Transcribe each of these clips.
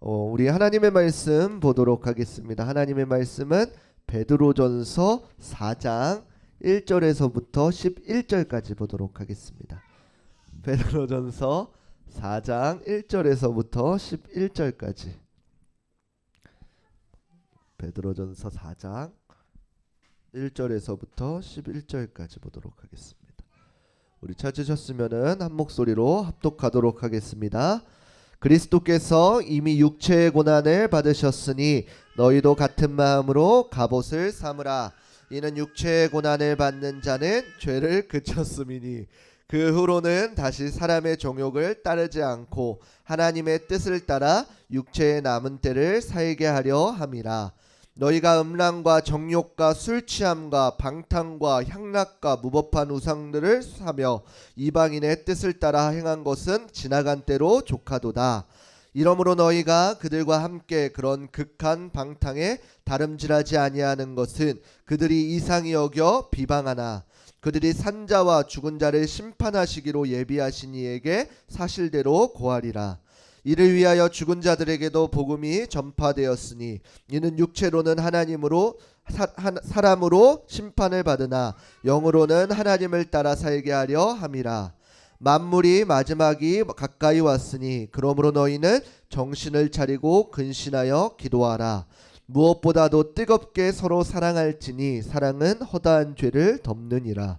어, 우리 하나님의 말씀 보도록 하겠습니다. 하나님의 말씀은 베드로전서 4장 1절에서부터 11절까지 보도록 하겠습니다. 베드로전서 4장 1절에서부터 11절까지 베드로전서 4장 1절에서부터 11절까지 보도록 하겠습니다. 우리 찾으셨으면은 한 목소리로 합독하도록 하겠습니다. 그리스도께서 이미 육체의 고난을 받으셨으니 너희도 같은 마음으로 갑옷을 삼으라. 이는 육체의 고난을 받는 자는 죄를 그쳤음이니 그 후로는 다시 사람의 종욕을 따르지 않고 하나님의 뜻을 따라 육체의 남은 때를 살게 하려 함이라. 너희가 음란과 정욕과 술 취함과 방탕과 향락과 무법한 우상들을 사며 이방인의 뜻을 따라 행한 것은 지나간 때로 족하도다. 이러므로 너희가 그들과 함께 그런 극한 방탕에 다름질하지 아니하는 것은 그들이 이상히 여겨 비방하나 그들이 산자와 죽은 자를 심판하시기로 예비하신 이에게 사실대로 고하리라. 이를 위하여 죽은 자들에게도 복음이 전파되었으니 이는 육체로는 하나님으로 사, 한, 사람으로 심판을 받으나 영으로는 하나님을 따라 살게 하려 함이라. 만물이 마지막이 가까이 왔으니 그러므로 너희는 정신을 차리고 근신하여 기도하라. 무엇보다도 뜨겁게 서로 사랑할지니 사랑은 허다한 죄를 덮느니라.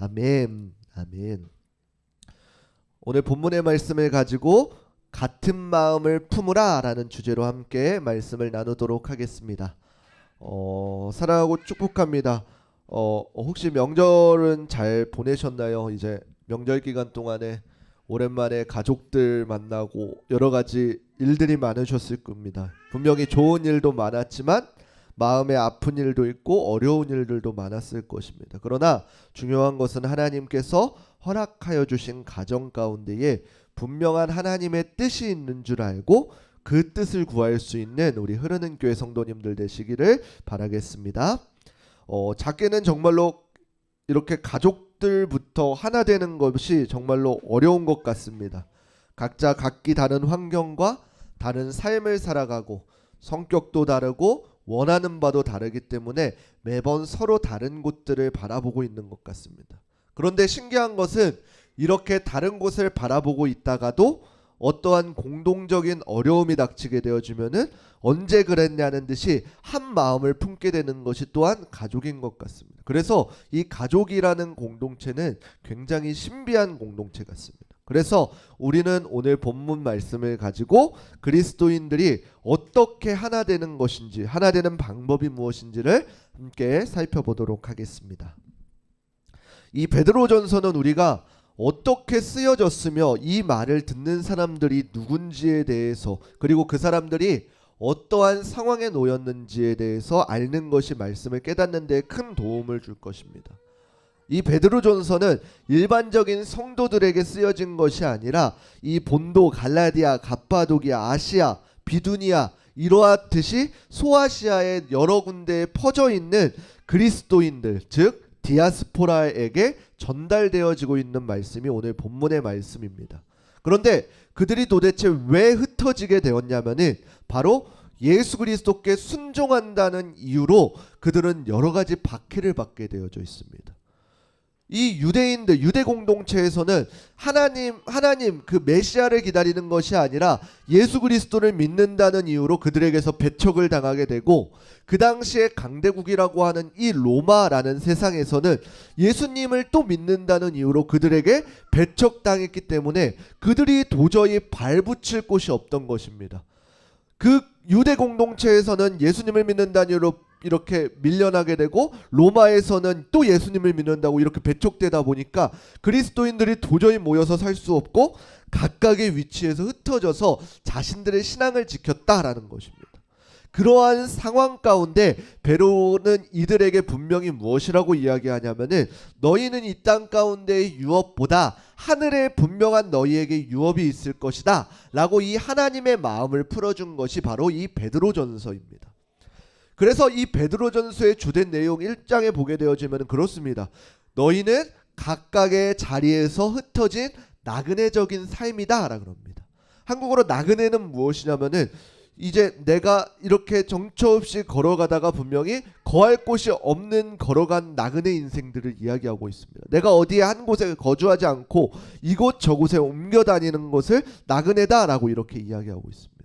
아멘. 아멘. 오늘 본문의 말씀을 가지고 같은 마음을 품으라라는 주제로 함께 말씀을 나누도록 하겠습니다. 어, 사랑하고 축복합니다. 어, 혹시 명절은 잘 보내셨나요? 이제 명절 기간 동안에 오랜만에 가족들 만나고 여러 가지 일들이 많으셨을 겁니다. 분명히 좋은 일도 많았지만 마음에 아픈 일도 있고 어려운 일들도 많았을 것입니다. 그러나 중요한 것은 하나님께서 허락하여 주신 가정 가운데에 분명한 하나님의 뜻이 있는 줄 알고 그 뜻을 구할 수 있는 우리 흐르는 교회 성도님들 되시기를 바라겠습니다. 어, 작게는 정말로 이렇게 가족들부터 하나 되는 것이 정말로 어려운 것 같습니다. 각자 각기 다른 환경과 다른 삶을 살아가고 성격도 다르고 원하는 바도 다르기 때문에 매번 서로 다른 곳들을 바라보고 있는 것 같습니다. 그런데 신기한 것은 이렇게 다른 곳을 바라보고 있다가도 어떠한 공동적인 어려움이 닥치게 되어지면은 언제 그랬냐는 듯이 한 마음을 품게 되는 것이 또한 가족인 것 같습니다. 그래서 이 가족이라는 공동체는 굉장히 신비한 공동체 같습니다. 그래서 우리는 오늘 본문 말씀을 가지고 그리스도인들이 어떻게 하나 되는 것인지, 하나 되는 방법이 무엇인지를 함께 살펴보도록 하겠습니다. 이 베드로전서는 우리가 어떻게 쓰여졌으며 이 말을 듣는 사람들이 누군지에 대해서 그리고 그 사람들이 어떠한 상황에 놓였는지에 대해서 앓는 것이 말씀을 깨닫는 데 큰 도움을 줄 것입니다. 이 베드로전서는 일반적인 성도들에게 쓰여진 것이 아니라 이 본도, 갈라디아, 갑바도기아, 아시아, 비두니아 이러하듯이 소아시아의 여러 군데에 퍼져 있는 그리스도인들, 즉 디아스포라에게 전달되어지고 있는 말씀이 오늘 본문의 말씀입니다. 그런데 그들이 도대체 왜 흩어지게 되었냐면은 바로 예수 그리스도께 순종한다는 이유로 그들은 여러 가지 박해를 받게 되어져 있습니다. 이 유대인들 유대 공동체에서는 하나님 하나님 그 메시아를 기다리는 것이 아니라 예수 그리스도를 믿는다는 이유로 그들에게서 배척을 당하게 되고 그 당시에 강대국이라고 하는 이 로마라는 세상에서는 예수님을 또 믿는다는 이유로 그들에게 배척당했기 때문에 그들이 도저히 발붙일 곳이 없던 것입니다. 그 유대 공동체에서는 예수님을 믿는다는 이유로 이렇게 밀려나게 되고 로마에서는 또 예수님을 믿는다고 이렇게 배척되다 보니까 그리스도인들이 도저히 모여서 살 수 없고 각각의 위치에서 흩어져서 자신들의 신앙을 지켰다라는 것입니다. 그러한 상황 가운데 베로는 이들에게 분명히 무엇이라고 이야기하냐면은 너희는 이 땅 가운데의 유업보다 하늘에 분명한 너희에게 유업이 있을 것이다 라고 이 하나님의 마음을 풀어준 것이 바로 이 베드로전서입니다. 그래서 이 베드로전서의 주된 내용 1장에 보게 되어지면 그렇습니다. 너희는 각각의 자리에서 흩어진 나그네적인 삶이다라 그럽니다. 한국어로 나그네는 무엇이냐면은 이제 내가 이렇게 정처 없이 걸어가다가 분명히 거할 곳이 없는 걸어간 나그네 인생들을 이야기하고 있습니다. 내가 어디에 한 곳에 거주하지 않고 이곳 저곳에 옮겨 다니는 것을 나그네다라고 이렇게 이야기하고 있습니다.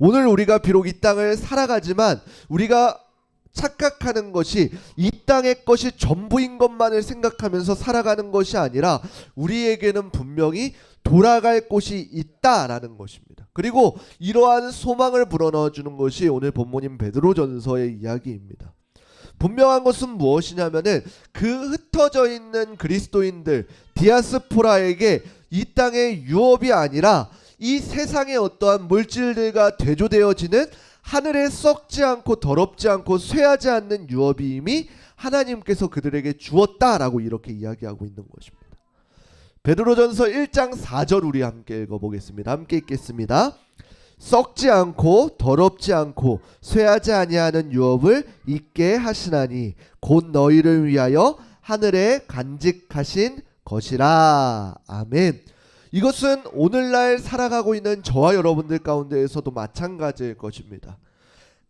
오늘 우리가 비록 이 땅을 살아가지만 우리가 착각하는 것이 이 땅의 것이 전부인 것만을 생각하면서 살아가는 것이 아니라 우리에게는 분명히 돌아갈 곳이 있다라는 것입니다. 그리고 이러한 소망을 불어넣어 주는 것이 오늘 본문인 베드로전서의 이야기입니다. 분명한 것은 무엇이냐면은 그 흩어져 있는 그리스도인들 디아스포라에게 이 땅의 유업이 아니라 이 세상의 어떠한 물질들과 대조되어지는 하늘에 썩지 않고 더럽지 않고 쇠하지 않는 유업임이 하나님께서 그들에게 주었다라고 이렇게 이야기하고 있는 것입니다. 베드로전서 1장 4절 우리 함께 읽어보겠습니다. 함께 읽겠습니다. 썩지 않고 더럽지 않고 쇠하지 아니하는 유업을 있게 하시나니 곧 너희를 위하여 하늘에 간직하신 것이라. 아멘. 이것은 오늘날 살아가고 있는 저와 여러분들 가운데에서도 마찬가지일 것입니다.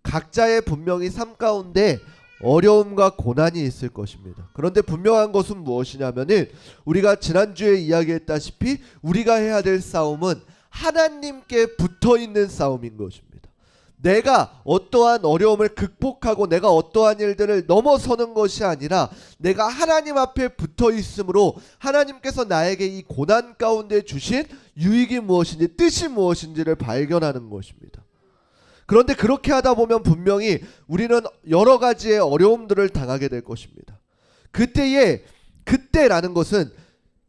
각자의 분명히 삶 가운데 어려움과 고난이 있을 것입니다. 그런데 분명한 것은 무엇이냐면은 우리가 지난주에 이야기했다시피 우리가 해야 될 싸움은 하나님께 붙어 있는 싸움인 것입니다. 내가 어떠한 어려움을 극복하고 내가 어떠한 일들을 넘어서는 것이 아니라 내가 하나님 앞에 붙어 있으므로 하나님께서 나에게 이 고난 가운데 주신 유익이 무엇인지 뜻이 무엇인지를 발견하는 것입니다. 그런데 그렇게 하다 보면 분명히 우리는 여러 가지의 어려움들을 당하게 될 것입니다. 그때에 그때라는 것은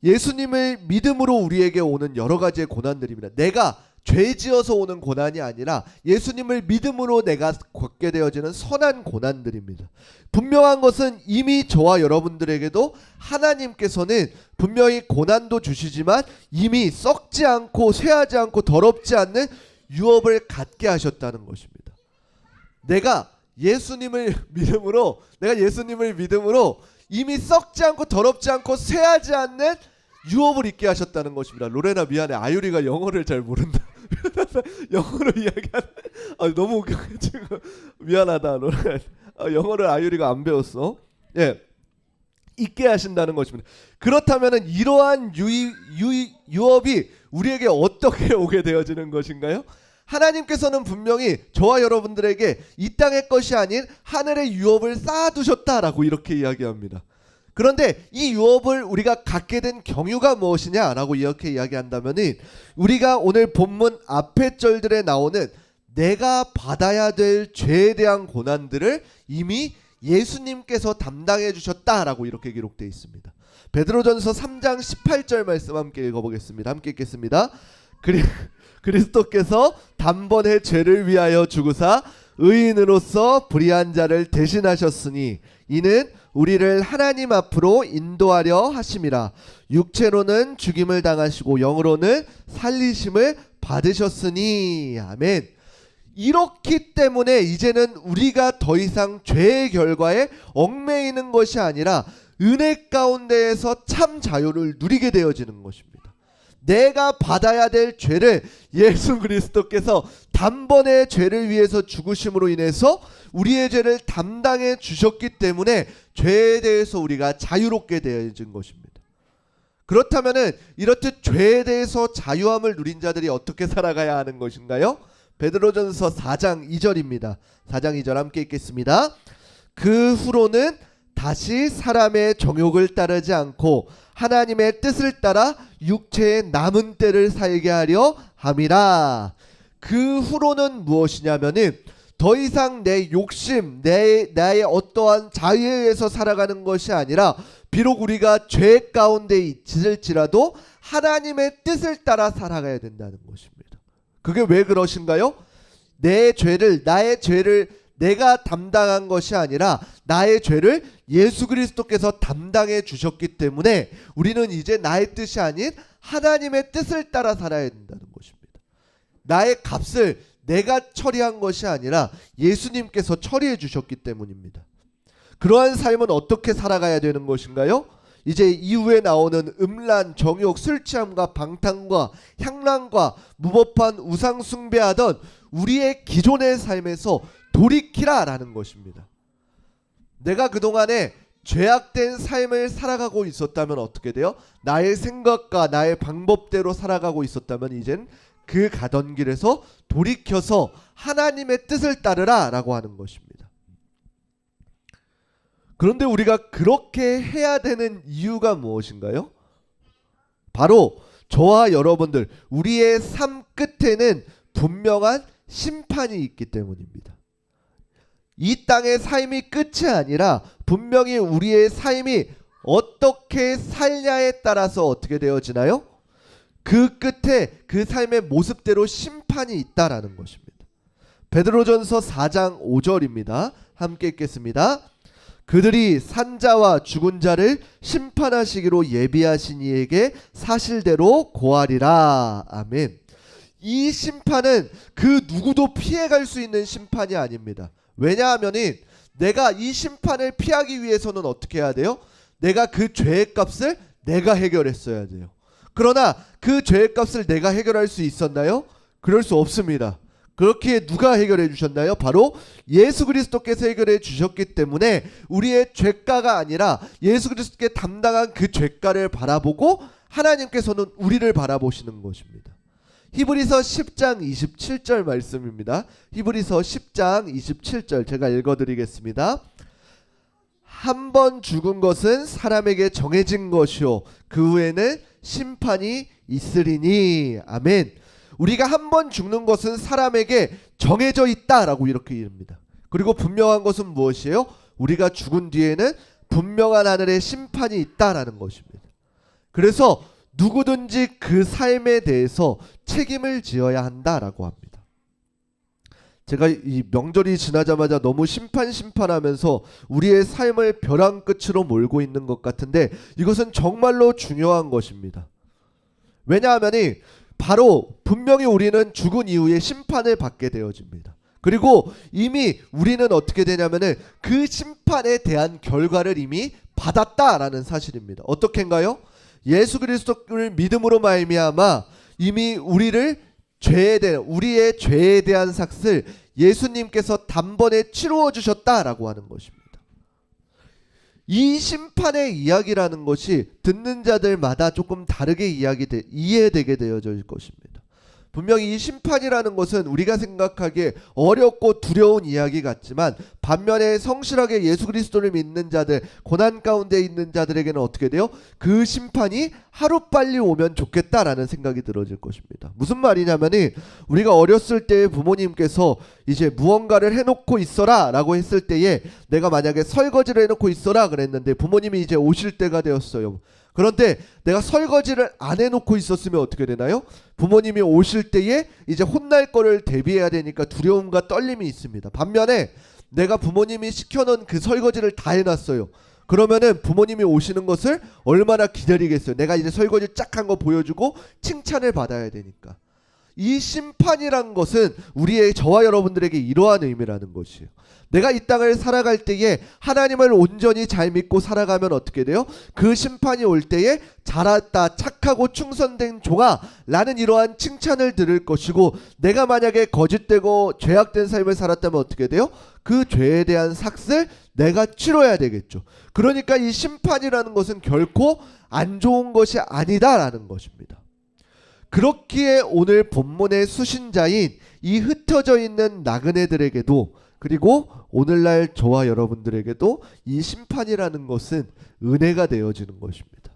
예수님을 믿음으로 우리에게 오는 여러 가지의 고난들입니다. 내가 죄 지어서 오는 고난이 아니라 예수님을 믿음으로 내가 겪게 되어지는 선한 고난들입니다. 분명한 것은 이미 저와 여러분들에게도 하나님께서는 분명히 고난도 주시지만 이미 썩지 않고 쇠하지 않고 더럽지 않는 유업을 갖게 하셨다는 것입니다. 내가 예수님을 믿음으로 내가 예수님을 믿음으로 이미 썩지 않고 더럽지 않고 쇠하지 않는 유업을 있게 하셨다는 것입니다. 로레나 미안해. 아유리가 영어를 잘 모른다. 영어로 이야기하는 아, 너무 웃겨가지고 미안하다 로레. 아, 영어를 아유리가 안 배웠어. 예. 있게 하신다는 것입니다. 그렇다면 이러한 유이, 유이, 유업이 우리에게 어떻게 오게 되어지는 것인가요? 하나님께서는 분명히 저와 여러분들에게 이 땅의 것이 아닌 하늘의 유업을 쌓아두셨다라고 이렇게 이야기합니다. 그런데 이 유업을 우리가 갖게 된 경유가 무엇이냐라고 이렇게 이야기한다면은 우리가 오늘 본문 앞에 절들에 나오는 내가 받아야 될 죄에 대한 고난들을 이미 예수님께서 담당해 주셨다라고 이렇게 기록되어 있습니다. 베드로전서 3장 18절 말씀 함께 읽어보겠습니다. 함께 읽겠습니다. 그리, 그리스도께서 단번에 죄를 위하여 죽으사 의인으로서 불의한 자를 대신하셨으니 이는 우리를 하나님 앞으로 인도하려 하심이라 육체로는 죽임을 당하시고 영으로는 살리심을 받으셨으니 아멘. 이렇기 때문에 이제는 우리가 더 이상 죄의 결과에 얽매이는 것이 아니라 은혜 가운데에서 참 자유를 누리게 되어지는 것입니다. 내가 받아야 될 죄를 예수 그리스도께서 단번에 죄를 위해서 죽으심으로 인해서 우리의 죄를 담당해 주셨기 때문에 죄에 대해서 우리가 자유롭게 되어진 것입니다. 그렇다면은 이렇듯 죄에 대해서 자유함을 누린 자들이 어떻게 살아가야 하는 것인가요? 베드로전서 4장 2절입니다. 4장 2절 함께 읽겠습니다. 그 후로는 다시 사람의 정욕을 따르지 않고 하나님의 뜻을 따라 육체의 남은 때를 살게 하려 함이라. 그 후로는 무엇이냐면은 더 이상 내 욕심, 내 나의 어떠한 자유에 의해서 살아가는 것이 아니라 비록 우리가 죄 가운데 있을지라도 하나님의 뜻을 따라 살아가야 된다는 것입니다. 그게 왜 그러신가요? 내 죄를 나의 죄를 내가 담당한 것이 아니라 나의 죄를 예수 그리스도께서 담당해 주셨기 때문에 우리는 이제 나의 뜻이 아닌 하나님의 뜻을 따라 살아야 된다는 것입니다. 나의 값을 내가 처리한 것이 아니라 예수님께서 처리해 주셨기 때문입니다. 그러한 삶은 어떻게 살아가야 되는 것인가요? 이제 이후에 나오는 음란, 정욕, 술 취함과 방탕과 향락과 무법한 우상 숭배하던 우리의 기존의 삶에서 돌이키라라는 것입니다. 내가 그동안에 죄악된 삶을 살아가고 있었다면 어떻게 돼요? 나의 생각과 나의 방법대로 살아가고 있었다면 이젠 그 가던 길에서 돌이켜서 하나님의 뜻을 따르라라고 하는 것입니다. 그런데 우리가 그렇게 해야 되는 이유가 무엇인가요? 바로 저와 여러분들 우리의 삶 끝에는 분명한 심판이 있기 때문입니다. 이 땅의 삶이 끝이 아니라 분명히 우리의 삶이 어떻게 살냐에 따라서 어떻게 되어지나요? 그 끝에 그 삶의 모습대로 심판이 있다라는 것입니다. 베드로전서 4장 5절입니다. 함께 읽겠습니다. 그들이 산자와 죽은 자를 심판하시기로 예비하신 이에게 사실대로 고하리라. 아멘. 이 심판은 그 누구도 피해갈 수 있는 심판이 아닙니다. 왜냐하면은 내가 이 심판을 피하기 위해서는 어떻게 해야 돼요? 내가 그 죄의 값을 내가 해결했어야 돼요. 그러나 그 죄의 값을 내가 해결할 수 있었나요? 그럴 수 없습니다. 그렇게 누가 해결해 주셨나요? 바로 예수 그리스도께서 해결해 주셨기 때문에 우리의 죄가가 아니라 예수 그리스도께 담당한 그 죄가를 바라보고 하나님께서는 우리를 바라보시는 것입니다. 히브리서 10장 27절 말씀입니다. 히브리서 10장 27절 제가 읽어 드리겠습니다. 한 번 죽은 것은 사람에게 정해진 것이요 그 후에는 심판이 있으리니 아멘. 우리가 한 번 죽는 것은 사람에게 정해져 있다라고 이렇게 이릅니다. 그리고 분명한 것은 무엇이에요? 우리가 죽은 뒤에는 분명한 하늘의 심판이 있다라는 것입니다. 그래서 누구든지 그 삶에 대해서 책임을 지어야 한다라고 합니다. 제가 이 명절이 지나자마자 너무 심판 심판하면서 우리의 삶을 벼랑 끝으로 몰고 있는 것 같은데 이것은 정말로 중요한 것입니다. 왜냐하면 이 바로 분명히 우리는 죽은 이후에 심판을 받게 되어집니다. 그리고 이미 우리는 어떻게 되냐면은 그 심판에 대한 결과를 이미 받았다라는 사실입니다. 어떻게인가요? 예수 그리스도를 믿음으로 말미암아 이미 우리를 죄에 대한 우리의 죄에 대한 삭을 예수님께서 단번에 치루어 주셨다라고 하는 것입니다. 이 심판의 이야기라는 것이 듣는 자들마다 조금 다르게 이야기 되, 이해되게 있을 것입니다. 분명히 이 심판이라는 것은 우리가 생각하기에 어렵고 두려운 이야기 같지만 반면에 성실하게 예수 그리스도를 믿는 자들 고난 가운데 있는 자들에게는 어떻게 돼요? 그 심판이 하루빨리 오면 좋겠다라는 생각이 들어질 것입니다. 무슨 말이냐면은 우리가 어렸을 때 부모님께서 이제 무언가를 해놓고 있어라 라고 했을 때에 내가 만약에 설거지를 해놓고 있어라 그랬는데 부모님이 이제 오실 때가 되었어요. 그런데 내가 설거지를 안 해놓고 있었으면 어떻게 되나요? 부모님이 오실 때에 이제 혼날 거를 대비해야 되니까 두려움과 떨림이 있습니다. 반면에 내가 부모님이 시켜놓은 그 설거지를 다 해놨어요. 그러면은 부모님이 오시는 것을 얼마나 기다리겠어요. 내가 이제 설거지 쫙한거 보여주고 칭찬을 받아야 되니까. 이 심판이란 것은 우리의 저와 여러분들에게 이러한 의미라는 것이에요. 내가 이 땅을 살아갈 때에 하나님을 온전히 잘 믿고 살아가면 어떻게 돼요? 그 심판이 올 때에 잘했다, 착하고 충성된 종아, 라는 이러한 칭찬을 들을 것이고, 내가 만약에 거짓되고 죄악된 삶을 살았다면 어떻게 돼요? 그 죄에 대한 삭을 내가 치러야 되겠죠. 그러니까 이 심판이라는 것은 결코 안 좋은 것이 아니다라는 것입니다. 그렇기에 오늘 본문의 수신자인 이 흩어져 있는 나그네들에게도 그리고 오늘날 저와 여러분들에게도 이 심판이라는 것은 은혜가 되어지는 것입니다.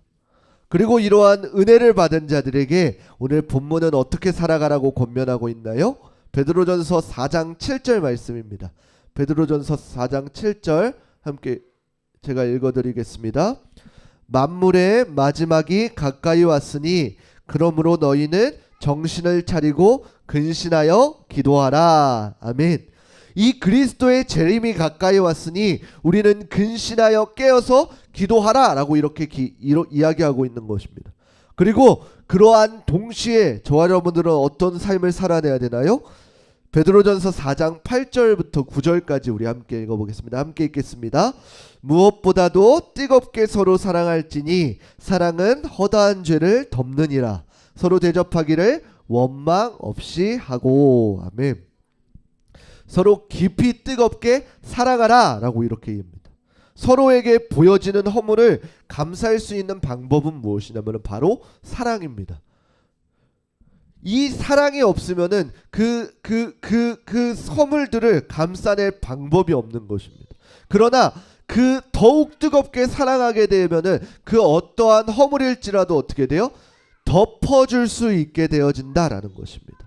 그리고 이러한 은혜를 받은 자들에게 오늘 본문은 어떻게 살아가라고 권면하고 있나요? 베드로전서 4장 7절 말씀입니다. 베드로전서 4장 7절 함께 제가 읽어 드리겠습니다. 만물의 마지막이 가까이 왔으니 그러므로 너희는 정신을 차리고 근신하여 기도하라. 아멘. 이 그리스도의 재림이 가까이 왔으니 우리는 근신하여 깨어서 기도하라라고 이렇게 기, 이로, 이야기하고 있는 것입니다. 그리고 그러한 동시에 저와 여러분들은 어떤 삶을 살아내야 되나요? 베드로전서 4장 8절부터 9절까지 우리 함께 읽어보겠습니다. 함께 읽겠습니다. 무엇보다도 뜨겁게 서로 사랑할지니 사랑은 허다한 죄를 덮느니라. 서로 대접하기를 원망 없이 하고 아멘. 서로 깊이 뜨겁게 사랑하라 라고 이렇게 얘기합니다. 서로에게 보여지는 허물을 감사할 수 있는 방법은 무엇이냐면 바로 사랑입니다. 이 사랑이 없으면은 그그 그 그 허물들을 감싸낼 방법이 없는 것입니다. 그러나 그 더욱 뜨겁게 사랑하게 되면은 그 어떠한 허물일지라도 어떻게 돼요? 덮어줄 수 있게 되어진다라는 것입니다.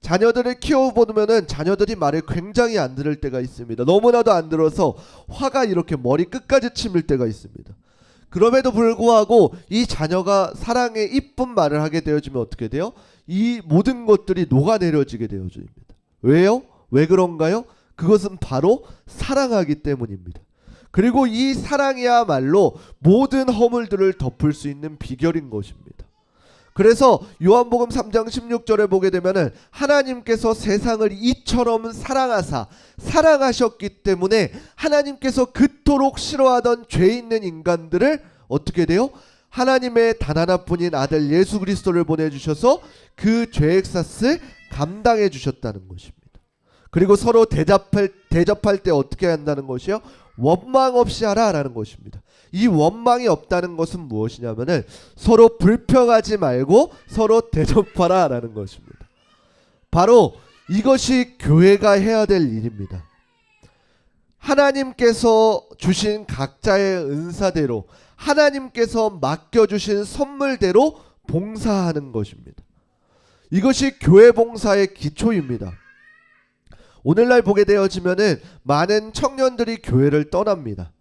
자녀들을 키워보면은 자녀들이 말을 굉장히 안 들을 때가 있습니다. 너무나도 안 들어서 화가 이렇게 머리 끝까지 치밀 때가 있습니다. 그럼에도 불구하고 이 자녀가 사랑의 이쁜 말을 하게 되어지면 어떻게 돼요? 이 모든 것들이 녹아내려지게 되어집니다. 왜요? 왜 그런가요? 그것은 바로 사랑하기 때문입니다. 그리고 이 사랑이야말로 모든 허물들을 덮을 수 있는 비결인 것입니다. 그래서 요한복음 3장 16절에 보게 되면은 하나님께서 세상을 이처럼 사랑하사 사랑하셨기 때문에 하나님께서 그토록 싫어하던 죄 있는 인간들을 어떻게 돼요? 하나님의 단 하나뿐인 아들 예수 그리스도를 보내 주셔서 그 죄의 값을 감당해 주셨다는 것입니다. 그리고 서로 대접할 대접할 때 어떻게 한다는 것이요? 원망 없이 하라라는 것입니다. 이 원망이 없다는 것은 무엇이냐면은 서로 불평하지 말고 서로 대접하라라는 것입니다. 바로 이것이 교회가 해야 될 일입니다. 하나님께서 주신 각자의 은사대로 하나님께서 맡겨 주신 선물대로 봉사하는 것입니다. 이것이 교회 봉사의 기초입니다. 오늘날 보게 되어지면은 많은 청년들이 교회를 떠납니다.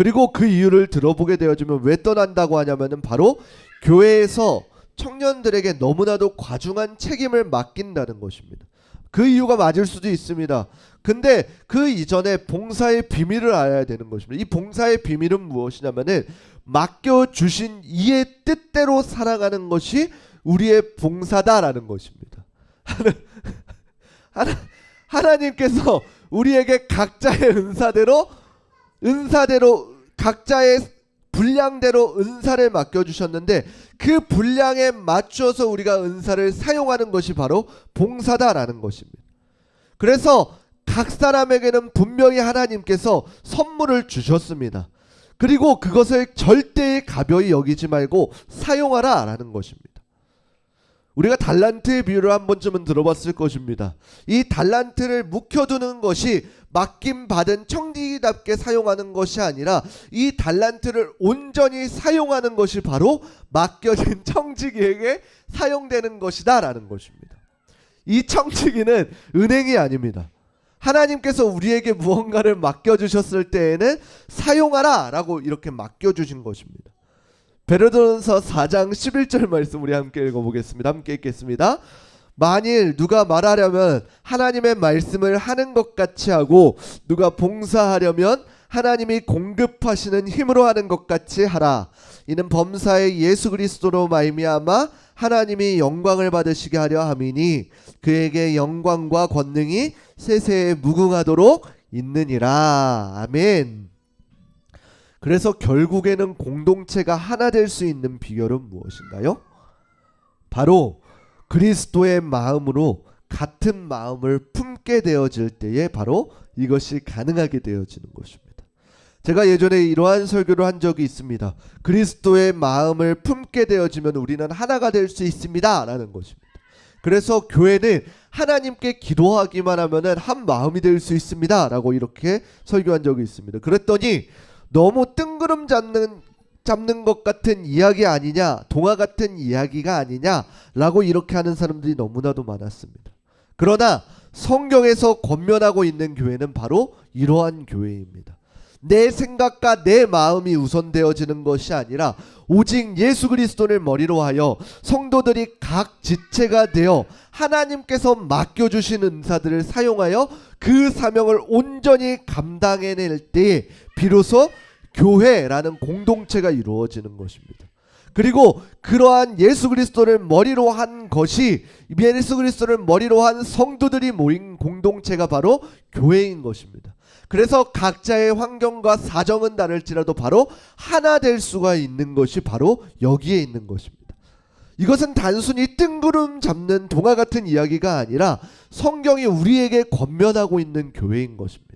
그리고 그 이유를 들어보게 되어지면 왜 떠난다고 하냐면은 바로 교회에서 청년들에게 너무나도 과중한 책임을 맡긴다는 것입니다. 그 이유가 맞을 수도 있습니다. 근데 그 이전에 봉사의 비밀을 알아야 되는 것입니다. 이 봉사의 비밀은 무엇이냐면은 맡겨 주신 이의 뜻대로 살아가는 것이 우리의 봉사다라는 것입니다. 하나, 하나님께서 우리에게 각자의 은사대로 은사대로 각자의 분량대로 은사를 맡겨 주셨는데 그 분량에 맞춰서 우리가 은사를 사용하는 것이 바로 봉사다라는 것입니다. 그래서 각 사람에게는 분명히 하나님께서 선물을 주셨습니다. 그리고 그것을 절대 가벼이 여기지 말고 사용하라 라는 것입니다. 우리가 달란트의 비유를 한 번쯤은 들어봤을 것입니다. 이 달란트를 묵혀두는 것이 맡김 받은 청지기답게 사용하는 것이 아니라 이 달란트를 온전히 사용하는 것이 바로 맡겨진 청지기에게 사용되는 것이다라는 것입니다. 이 청지기는 은행이 아닙니다. 하나님께서 우리에게 무언가를 맡겨주셨을 때에는 사용하라 라고 이렇게 맡겨주신 것입니다. 베르도전서 4장 11절 말씀 우리 함께 읽어보겠습니다. 함께 읽겠습니다. 만일 누가 말하려면 하나님의 말씀을 하는 것 같이 하고 누가 봉사하려면 하나님이 공급하시는 힘으로 하는 것 같이 하라. 이는 범사의 예수 그리스도로 말미암아 하나님이 영광을 받으시게 하려 함이니 그에게 영광과 권능이 세세에 무궁하도록 있느니라. 아멘. 그래서 결국에는 공동체가 하나 될 수 있는 비결은 무엇인가요? 바로 그리스도의 마음으로 같은 마음을 품게 되어질 때에 바로 이것이 가능하게 되어지는 것입니다. 제가 예전에 이러한 설교를 한 적이 있습니다. 그리스도의 마음을 품게 되어지면 우리는 하나가 될 수 있습니다 라는 것입니다. 그래서 교회는 하나님께 기도하기만 하면은 한 마음이 될 수 있습니다 라고 이렇게 설교한 적이 있습니다. 그랬더니 너무 뜬구름 잡는 잡는 것 같은 이야기 아니냐, 동화 같은 이야기가 아니냐라고 이렇게 하는 사람들이 너무나도 많았습니다. 그러나 성경에서 권면하고 있는 교회는 바로 이러한 교회입니다. 내 생각과 내 마음이 우선되어지는 것이 아니라 오직 예수 그리스도를 머리로 하여 성도들이 각 지체가 되어 하나님께서 맡겨주신 은사들을 사용하여 그 사명을 온전히 감당해낼 때 비로소 교회라는 공동체가 이루어지는 것입니다. 그리고 그러한 예수 그리스도를 머리로 한 것이 예수 그리스도를 머리로 한 성도들이 모인 공동체가 바로 교회인 것입니다. 그래서 각자의 환경과 사정은 다를지라도 바로 하나 될 수가 있는 것이 바로 여기에 있는 것입니다. 이것은 단순히 뜬구름 잡는 동화 같은 이야기가 아니라 성경이 우리에게 권면하고 있는 교회인 것입니다.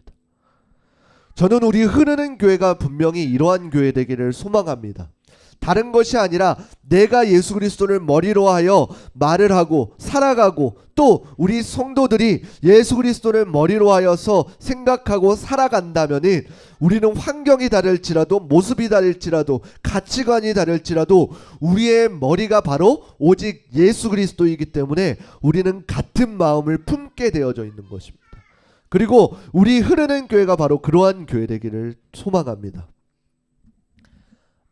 저는 우리 흐르는 교회가 분명히 이러한 교회 되기를 소망합니다. 다른 것이 아니라 내가 예수 그리스도를 머리로 하여 말을 하고 살아가고 또 우리 성도들이 예수 그리스도를 머리로 하여서 생각하고 살아간다면은 우리는 환경이 다를지라도 모습이 다를지라도 가치관이 다를지라도 우리의 머리가 바로 오직 예수 그리스도이기 때문에 우리는 같은 마음을 품게 되어져 있는 것입니다. 그리고 우리 흐르는 교회가 바로 그러한 교회 되기를 소망합니다.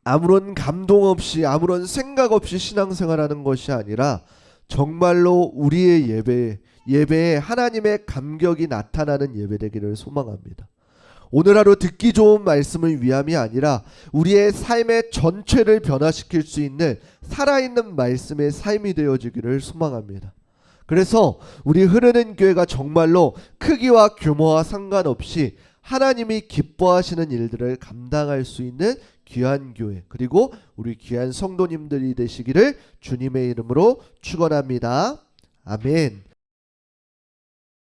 아무런 감동 없이 아무런 생각 없이 신앙생활하는 것이 아니라 정말로 우리의 예배 예배에 하나님의 감격이 나타나는 예배 되기를 소망합니다. 오늘 하루 듣기 좋은 말씀을 위함이 아니라 우리의 삶의 전체를 변화시킬 수 있는 살아있는 말씀의 삶이 되어지기를 소망합니다. 그래서 우리 흐르는 교회가 정말로 크기와 규모와 상관없이 하나님이 기뻐하시는 일들을 감당할 수 있는 귀한 교회 그리고 우리 귀한 성도님들이 되시기를 주님의 이름으로 축원합니다. 아멘.